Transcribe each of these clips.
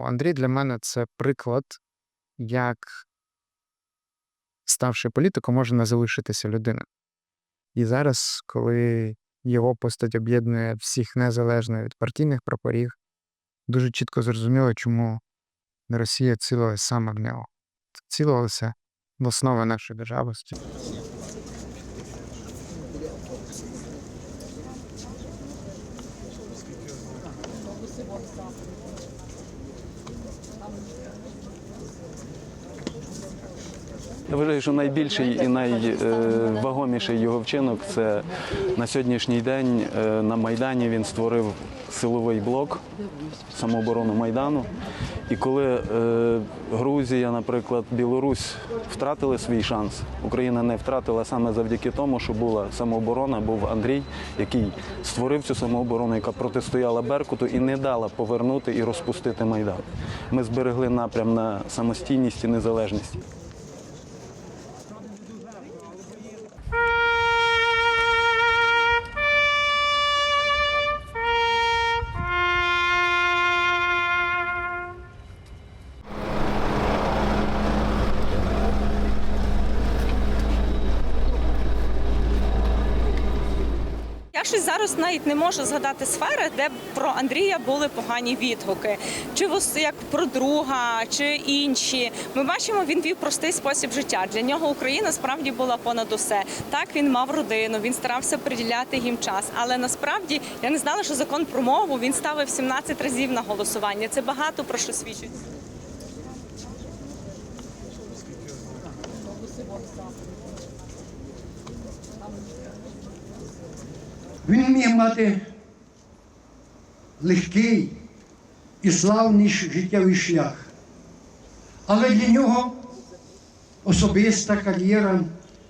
Андрій для мене це приклад, як ставши політиком, може не залишитися людина. І зараз, коли його постать об'єднує всіх незалежно від партійних прапорів, дуже чітко зрозуміло, чому Росія цілилася саме в нього. Цілилася в основи нашої державності. Я вважаю, що найбільший і найвагоміший його вчинок це на сьогоднішній день е, на Майдані він створив силовий блок самооборону Майдану. І коли е, Грузія, наприклад, Білорусь втратили свій шанс, Україна не втратила саме завдяки тому, що була самооборона, був Андрій, який створив цю самооборону, яка протистояла Беркуту і не дала повернути і розпустити Майдан. Ми зберегли напрям на самостійність і незалежність. Я щось зараз навіть не можу згадати сфери, де про Андрія були погані відгуки, чи як про друга, чи інші. Ми бачимо, він вів простий спосіб життя. Для нього Україна справді була понад усе. Так він мав родину, він старався приділяти їм час. Але насправді я не знала, що закон про мову він ставив 17 разів на голосування. Це багато про що свідчить. Він міг мати легкий і славний життєвий шлях. Але для нього особиста кар'єра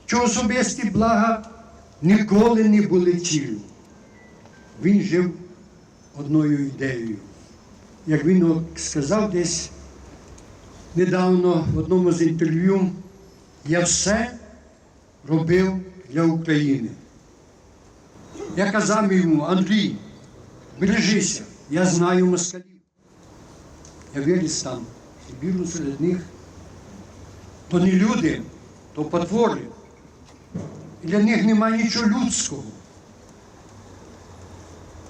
чи особисті блага ніколи не були ціллю. Він жив одною ідеєю. Як він сказав десь недавно в одному з інтерв'ю, я все робив для України. Я казав йому, Андрій, бережися, я знаю москалів. Я виріс там, і віру серед них. То не люди, то потвори. І для них немає нічого людського.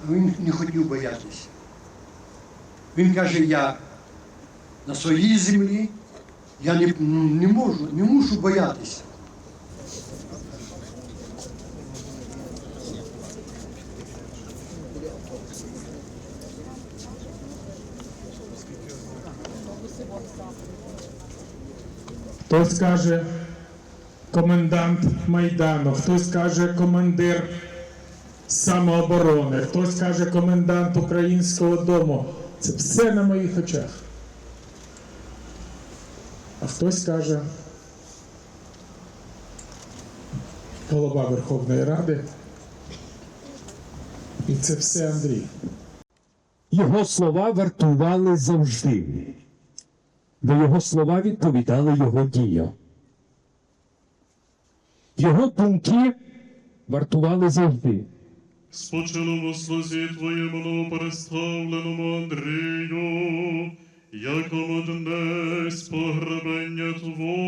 А він не хотів боятися. Він каже, я на своїй землі, я не, не можу, не мушу боятися. Хтось каже комендант Майдану, хтось каже командир самооборони, хтось каже комендант Українського дому. Це все на моїх очах. А хтось каже голова Верховної Ради. І це все Андрій. Його слова вартували завжди, бо його слова відповідали його діям. Його думки вартували завжди. Спочиному слузі Твоєму новопереставленому Андрію, якому днесь спогребення Твого